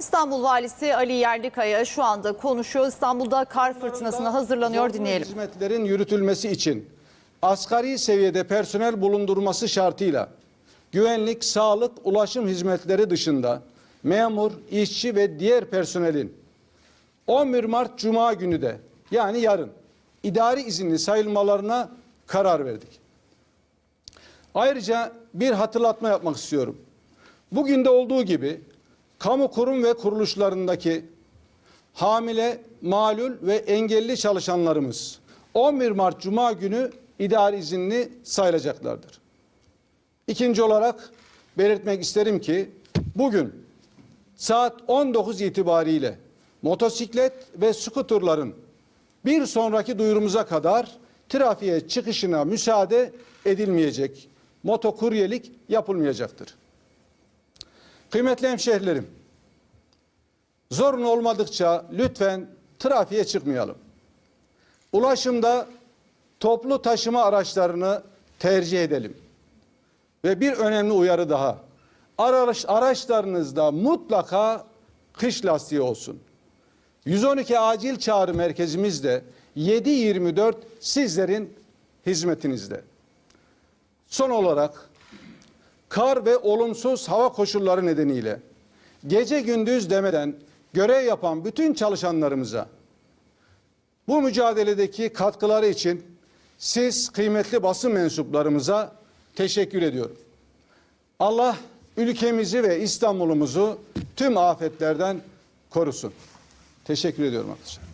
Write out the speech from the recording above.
İstanbul Valisi Ali Yerlikaya şu anda konuşuyor. İstanbul'da kar fırtınasına hazırlanıyor dinleyelim. Hizmetlerin yürütülmesi için asgari seviyede personel bulundurması şartıyla güvenlik, sağlık, ulaşım hizmetleri dışında memur, işçi ve diğer personelin 11 Mart Cuma günü de yani yarın idari izinli sayılmalarına karar verdik. Ayrıca bir hatırlatma yapmak istiyorum. Bugün de olduğu gibi kamu kurum ve kuruluşlarındaki hamile, malul ve engelli çalışanlarımız 11 Mart Cuma günü idari izinli sayılacaklardır. İkinci olarak belirtmek isterim ki bugün saat 19 itibariyle motosiklet ve skuterların bir sonraki duyurumuza kadar trafiğe çıkışına müsaade edilmeyecek. Motokuryelik yapılmayacaktır. Kıymetli hemşehrilerim, zorun olmadıkça lütfen trafiğe çıkmayalım. Ulaşımda toplu taşıma araçlarını tercih edelim. Ve bir önemli uyarı daha. Araç, araçlarınızda mutlaka kış lastiği olsun. 112 acil çağrı merkezimiz de 7-24 sizlerin hizmetinizde. Son olarak kar ve olumsuz hava koşulları nedeniyle gece gündüz demeden görev yapan bütün çalışanlarımıza bu mücadeledeki katkıları için siz kıymetli basın mensuplarımıza teşekkür ediyorum. Allah ülkemizi ve İstanbul'umuzu tüm afetlerden korusun. Teşekkür ediyorum arkadaşlar.